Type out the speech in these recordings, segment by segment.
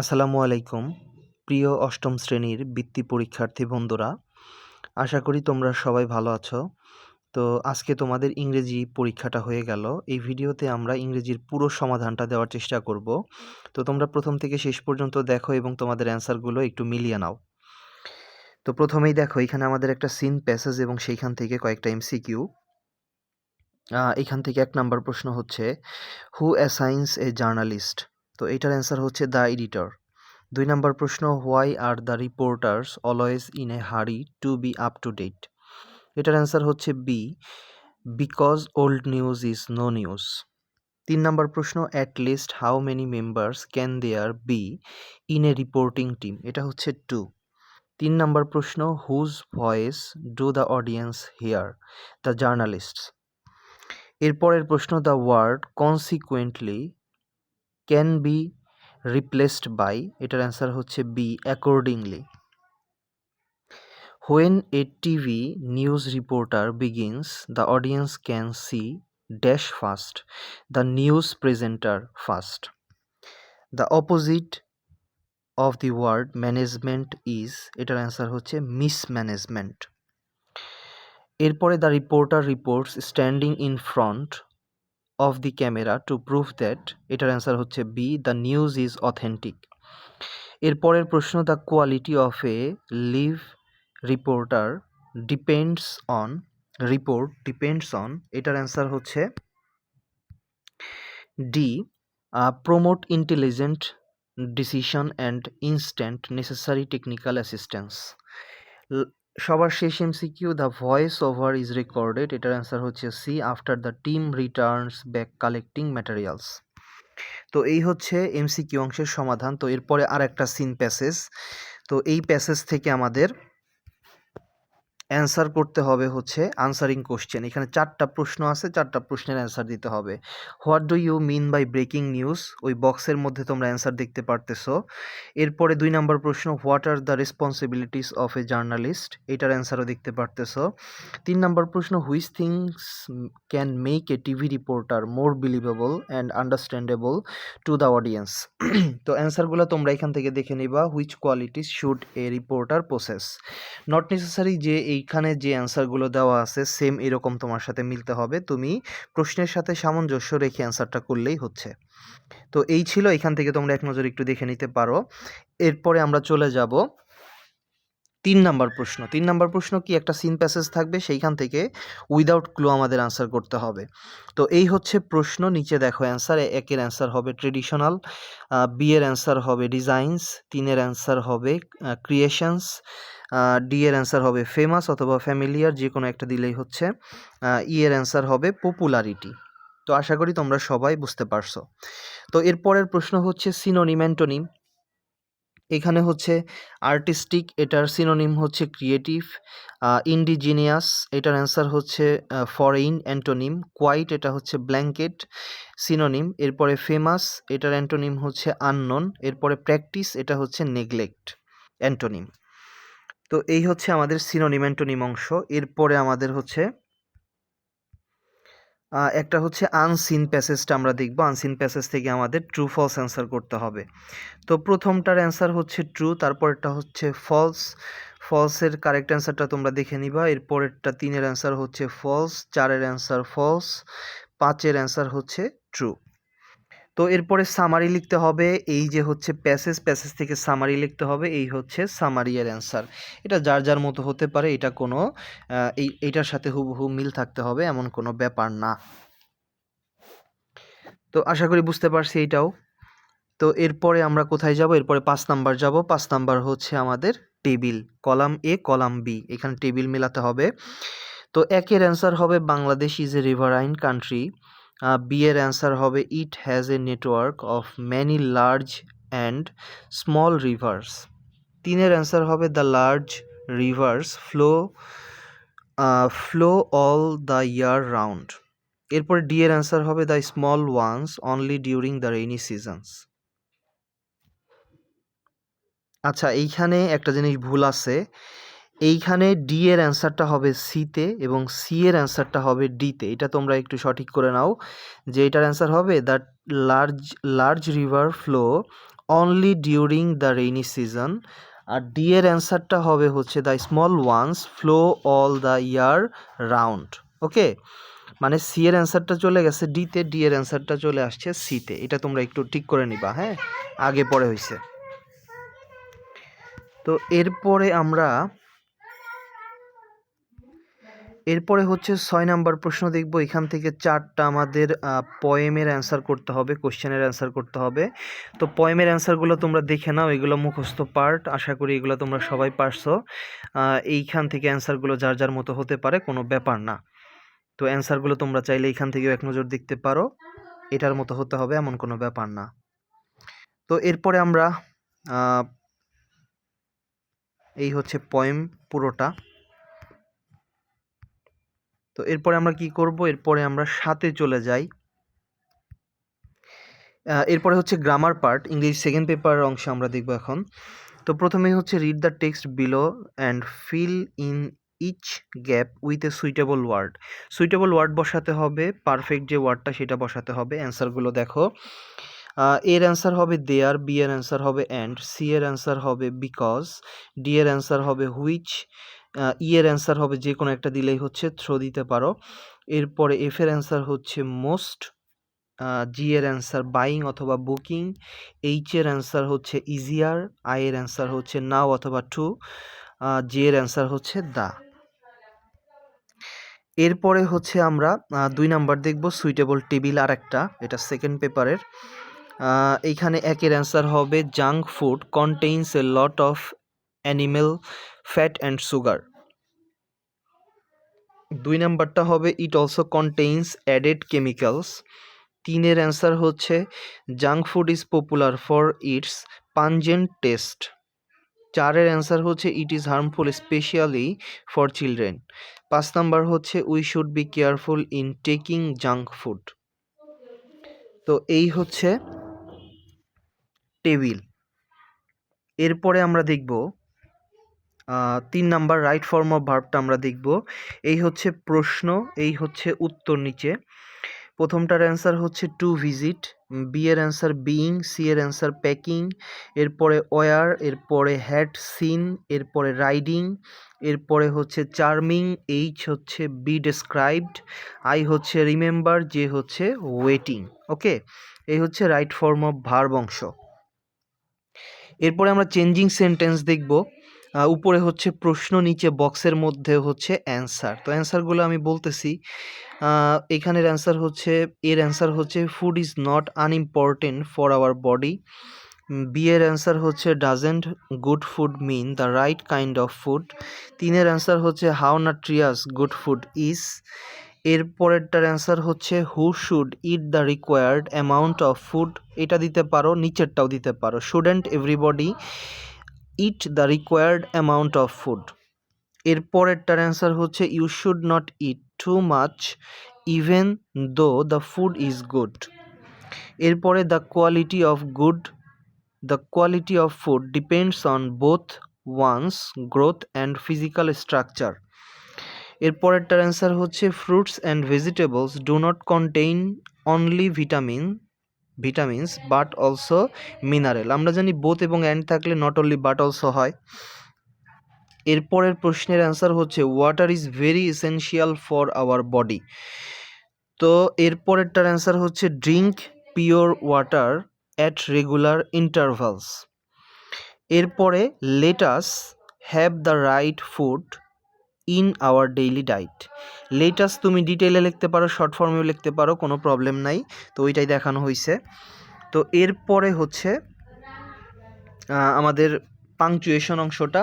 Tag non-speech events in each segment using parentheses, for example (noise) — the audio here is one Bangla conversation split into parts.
আসসালামু আলাইকুম, প্রিয় অষ্টম শ্রেণির বৃত্তি পরীক্ষার্থী বন্ধুরা। আশা করি তোমরা সবাই ভালো আছো। তো আজকে তোমাদের ইংরেজি পরীক্ষাটা হয়ে গেল। এই ভিডিওতে আমরা ইংরেজির পুরো সমাধানটা দেওয়ার চেষ্টা করব। তো তোমরা প্রথম থেকে শেষ পর্যন্ত দেখো এবং তোমাদের অ্যান্সারগুলো একটু মিলিয়ে নাও। তো প্রথমেই দেখো, এখানে আমাদের একটা সিন প্যাসেজ এবং সেইখান থেকে কয়েকটা এমসিকিউ। এখান থেকে এক নাম্বার প্রশ্ন হচ্ছে হু অ্যাসাইন্স এ জার্নালিস্ট তো এটার অ্যান্সার হচ্ছে দ্য এডিটর দুই নম্বর প্রশ্ন why are the reporters always in a hurry to be up to date এটার অ্যান্সার হচ্ছে B because old news is no news তিন নম্বর প্রশ্ন at least how many members can there be in a reporting team এটা হচ্ছে টু তিন নম্বর প্রশ্ন whose voice do the audience hear the journalists এরপরের প্রশ্ন the word consequently can be replaced by এটার অ্যান্সার হচ্ছে B accordingly when a TV news reporter begins the audience can see dash first the news presenter first the opposite of the word management is এটার অ্যান্সার হচ্ছে মিসম্যানেজমেন্ট এরপরে the reporter reports standing in front of the camera to prove that এটার অ্যান্সার হচ্ছে B the news is authentic এরপরের প্রশ্ন the quality of a live reporter depends on report depends on এটার অ্যান্সার হচ্ছে D promote intelligent decision and instant necessary technical assistance সবার শেষ MCQ, the voice over is recorded. এটার অ্যান্সার হচ্ছে C, after the team returns back collecting materials. তো এই হচ্ছে এমসিকিউ অংশের সমাধান। তো এরপরে আর একটা সিন প্যাসেজ। তো এই প্যাসেজ থেকে আমাদের অ্যান্সার করতে হবে হচ্ছে আনসারিং কোশ্চেন। এখানে চারটা প্রশ্ন আছে, চারটা প্রশ্নের অ্যান্সার দিতে হবে। What do you mean by breaking news? ওই বক্সের মধ্যে তোমরা অ্যান্সার দেখতে পারতেছো। এরপরে দুই নম্বর প্রশ্ন, what are the responsibilities of a journalist? এটার অ্যান্সারও দেখতে পারতেছো। তিন নম্বর প্রশ্ন, which things can make a TV reporter more believable and understandable to the audience? (clears throat) তো অ্যান্সারগুলো তোমরা এখান থেকে দেখে নিবা, which qualities should a reporter process? Not necessary যে এইখানে যে অ্যান্সারগুলো দেওয়া আছে সেম এরকম তোমার সাথে মিলতে হবে। তুমি প্রশ্নের সাথে সামঞ্জস্য রেখে অ্যান্সারটা করলেই হচ্ছে। তো এই ছিল, এখান থেকে তোমরা এক নজর একটু দেখে নিতে পারো। এরপরে আমরা চলে যাব তিন নাম্বার প্রশ্ন। তিন নাম্বার প্রশ্ন কি? একটা সিন প্যাসেজ থাকবে, সেইখান থেকে উইদাউট ক্লু আমাদের অ্যান্সার করতে হবে। তো এই হচ্ছে প্রশ্ন, নিচে দেখো অ্যান্সার একের অ্যান্সার হবে ট্রেডিশনাল বি এর অ্যান্সার হবে ডিজাইনস তিনের অ্যান্সার হবে ক্রিয়েশনস ডি এর অ্যান্সার হবে ফেমাস অথবা ফ্যামিলিয়ার যে কোনো একটা দিলেই হচ্ছে। ই এর অ্যান্সার হবে পপুলারিটি তো আশা করি তোমরা সবাই বুঝতে পারছ। তো এরপরের প্রশ্ন হচ্ছে সিনোনিম অ্যান্টোনিম এখানে হচ্ছে আর্টিস্টিক এটার সিনোনিম হচ্ছে ক্রিয়েটিভ ইন্ডিজিনিয়াস এটার অ্যান্সার হচ্ছে ফরেইন অ্যান্টোনিম কোয়াইট এটা হচ্ছে ব্ল্যাঙ্কেট সিনোনিম এরপরে ফেমাস এটার অ্যান্টোনিম হচ্ছে আননোন এরপরে প্র্যাকটিস এটা হচ্ছে নেগলেক্ট অ্যান্টোনিম তো এই হচ্ছে আমাদের সিনোনিম অ্যান্টোনিম অংশ। এরপরে আমাদের হচ্ছে একটা হচ্ছে আনসিন প্যাসেজটা আমরা দেখব। আনসিন প্যাসেজ থেকে আমাদের ট্রু ফলস অ্যান্সার করতে হবে। তো প্রথমটার অ্যান্সার হচ্ছে ট্রু তারপরটা হচ্ছে ফলস ফলসের কারেক্ট অ্যান্সারটা তোমরা দেখে নিবা। এরপরেরটা তিনের অ্যান্সার হচ্ছে ফলস চারের অ্যান্সার ফলস পাঁচের অ্যান্সার হচ্ছে ট্রু তো এরপরে সামারি লিখতে হবে, এই যে হচ্ছে প্যাসেজ প্যাসেজ থেকে সামারি লিখতে হবে, এই হচ্ছে সামারি এর অ্যান্সার এটা যার যার মতো হতে পারে, এটা কোনো এই এটার সাথে হুবহু মিল থাকতে হবে, এমন কোনো ব্যাপার না। তো আশা করি বুঝতে পারছি এইটাও। তো এরপরে আমরা কোথায় যাব? এরপরে পাঁচ নাম্বার যাব। পাঁচ নাম্বার হচ্ছে আমাদের table, column A column B এখানে টেবিল মেলাতে হবে। তো একের অ্যান্সার হবে Bangladesh is a riverine country B এর অ্যান্সার হবে it has a network of many large and small rivers তিনের অ্যান্সার হবে the large rivers flow flow all the year round এরপর ডি এর অ্যান্সার হবে the small ones only during the rainy seasons আচ্ছা এইখানে একটা জিনিস ভুল আছে। এইখানে ডি এর অ্যান্সারটা হবে সিতে এবং সি এর অ্যান্সারটা হবে ডিতে এটা তোমরা একটু সঠিক করে নাও যে এটার অ্যান্সার হবে that large large river flow only during the rainy season R D এর অ্যান্সারটা হবে হচ্ছে the small ones flow all the year round okay? মানে সি এর অ্যান্সারটা চলে গেছে ডিতে ডি এর অ্যান্সারটা চলে আসছে সিতে এটা তোমরা একটু ঠিক করে নিবা হ্যাঁ? আগে পরে হয়েছে তো এরপরে আমরা এরপরে হচ্ছে ছয় নাম্বার প্রশ্ন দেখব। এখান থেকে চারটা আমাদের পয়েমের অ্যান্সার করতে হবে কোশ্চেনের অ্যান্সার করতে হবে। তো পয়েমের অ্যান্সারগুলো তোমরা দেখে নাও, এগুলো মুখস্থ পার্ট আশা করি এগুলো তোমরা সবাই পারছ। এইখান থেকে অ্যান্সারগুলো যার যার মতো হতে পারে, কোনো ব্যাপার না। তো অ্যান্সারগুলো তোমরা চাইলে এইখান থেকেও এক নজর দেখতে পারো। এটার মতো হতে হবে, এমন কোনো ব্যাপার না। তো এরপরে আমরা এই হচ্ছে পয়েম পুরোটা। তো এরপরে আমরা কি করব? এরপরে আমরা সাথে চলে যাই। এরপরে হচ্ছে grammar part English second paper অংশ আমরা দেখব এখন। তো প্রথমেই হচ্ছে read the text below and fill in each gap with a suitable word suitable word বসাতে হবে পারফেক্ট যে ওয়ার্ডটা সেটা বসাতে হবে অ্যান্সারগুলো দেখো। এর অ্যান্সার হবে দেয়ার বি এর অ্যান্সার হবে অ্যান্ড সি এর অ্যান্সার হবে বিকজ ডি এর অ্যান্সার হবে হুইচ ই এর অ্যান্সার হবে যে কোনো একটা দিলেই হচ্ছে থ্রো দিতে পারো। এরপরে এফ এর অ্যান্সার হচ্ছে মোস্ট জি এর অ্যান্সার বাইং অথবা বুকিং এইচ এর অ্যান্সার হচ্ছে ইজিয়ার আই এর অ্যান্সার হচ্ছে নাও অথবা টু জি এর অ্যান্সার হচ্ছে দা। এরপরে হচ্ছে আমরা দুই নাম্বার দেখব সুইটেবল টেবিল আর একটা এটা সেকেন্ড পেপারের এইখানে একের অ্যান্সার হবে junk food contains a lot of animal fat and sugar. দুই নাম্বারটা হবে, it also contains added chemicals. তিনের অ্যান্সার হচ্ছে, junk food is popular for its pungent taste. চারের অ্যান্সার হচ্ছে, it is harmful specially for children. পাঁচ নাম্বার হচ্ছে, we should be careful in taking junk food. তো এই হচ্ছে টেবিল। এরপরে আমরা দেখব তিন নাম্বার রাইট ফর্ম অফ ভার্বটা আমরা দেখব। এই হচ্ছে প্রশ্ন, এই হচ্ছে উত্তর নিচে। প্রথমটার অ্যান্সার হচ্ছে টু ভিজিট বি এর অ্যান্সার বিইং সি এর অ্যান্সার প্যাকিং এরপরে ওয়ার এরপরে হ্যাড সিন এরপরে রাইডিং এরপরে হচ্ছে চার্মিং এইচ হচ্ছে বি ডেসক্রাইবড আই হচ্ছে রিমেম্বার যে হচ্ছে ওয়েটিং ওকে এই হচ্ছে রাইট ফর্ম অফ ভার্ব অংশ। এরপরে আমরা চেঞ্জিং সেন্টেন্স দেখব। উপরে হচ্ছে প্রশ্ন, নিচে বক্সের মধ্যে হচ্ছে অ্যান্সার তো অ্যান্সারগুলো আমি বলতেছি এখানের অ্যান্সার হচ্ছে, এর অ্যান্সার হচ্ছে food is not unimportant for our body B এর অ্যান্সার হচ্ছে doesn't good food mean the right kind of food তিনের অ্যান্সার হচ্ছে how nutritious good food is এর পরেরটার অ্যান্সার হচ্ছে who should eat the required amount of food এটা দিতে পারো, নিচেরটাও দিতে পারো। Shouldn't everybody eat the required amount of food এর পরেরটার অ্যান্সার হচ্ছে you should not eat too much even though the food is good এরপরে the quality of good the quality of food depends on both one's growth and physical structure এর পরেরটার অ্যান্সার হচ্ছে fruits and vegetables do not contain only vitamin vitamins but also mineral আমরা জানি বোথ এবং অ্যান্ড থাকলে নট অনলি বাট অলসো হয়। এরপরের প্রশ্নের অ্যান্সার হচ্ছে water is very essential for our body তো এরপরেরটার অ্যান্সার হচ্ছে drink pure water at regular intervals এরপরে let us have the right food in our daily diet let us তুমি ডিটেলে লিখতে পারো, শর্ট ফর্মেও লিখতে পারো, কোনো প্রবলেম নাই। তো ওইটাই দেখানো হয়েছে তো এরপরে হচ্ছে আমাদের পাংচুয়েশন অংশটা।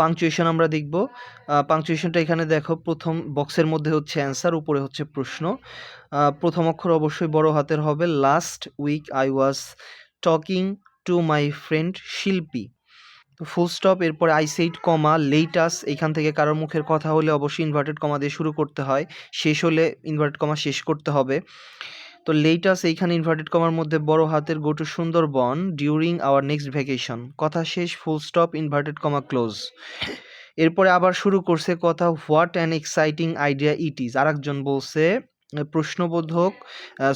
পাংচুয়েশন আমরা দেখব। পাংচুয়েশনটা এখানে দেখো, প্রথম বক্সের মধ্যে হচ্ছে অ্যান্সার উপরে হচ্ছে প্রশ্ন। প্রথম অক্ষর অবশ্যই বড় হাতের হবে। Last week I was talking to my friend Shilpi full stop এরপরে আইসেইট কমা লেটাস এখান থেকে কারোর মুখের কথা হলে অবশ্যই ইনভার্টেড কমা দিয়ে শুরু করতে হয়। শেষ হলে ইনভার্টেড কমা শেষ করতে হবে। তো লেটাস এইখানে ইনভার্টেড কমার মধ্যে বড় হাতের go to Sundarban during our next vacation কথা শেষ full stop inverted comma close এরপরে আবার শুরু করছে কথা what an exciting idea it is আরেকজন বলছে প্রশ্নবোধক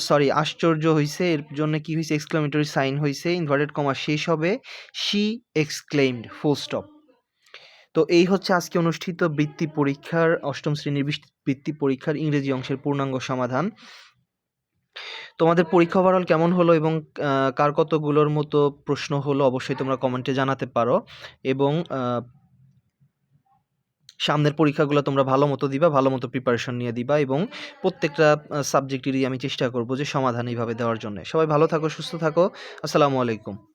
সরি আশ্চর্য হইছে। এর জন্য কি হইছে? এক্সক্লেমেটরি সাইন হইছে। ইনভার্টেড কমা শেষ হবে। শি এক্সক্লেইমড ফুল স্টপ তো এই হচ্ছে আজকে অনুষ্ঠিত বৃত্তি পরীক্ষার, অষ্টম শ্রেণির বৃত্তি পরীক্ষার ইংরেজি অংশের পূর্ণাঙ্গ সমাধান। তোমাদের পরীক্ষা ওভারঅল কেমন হলো এবং কার কতগুলোর মতো প্রশ্ন হলো অবশ্যই তোমরা কমেন্টে জানাতে পারো। এবং সামনের পরীক্ষাগুলো তোমরা ভালো মতো দিবা, ভালো মতো প্রিপারেশন নিয়ে দিবা এবং প্রত্যেকটা সাবজেক্টেরই আমি চেষ্টা করব যে সমাধান এইভাবে দেওয়ার জন্য। সবাই ভালো থাকো, সুস্থ থাকো। আসসালামু আলাইকুম।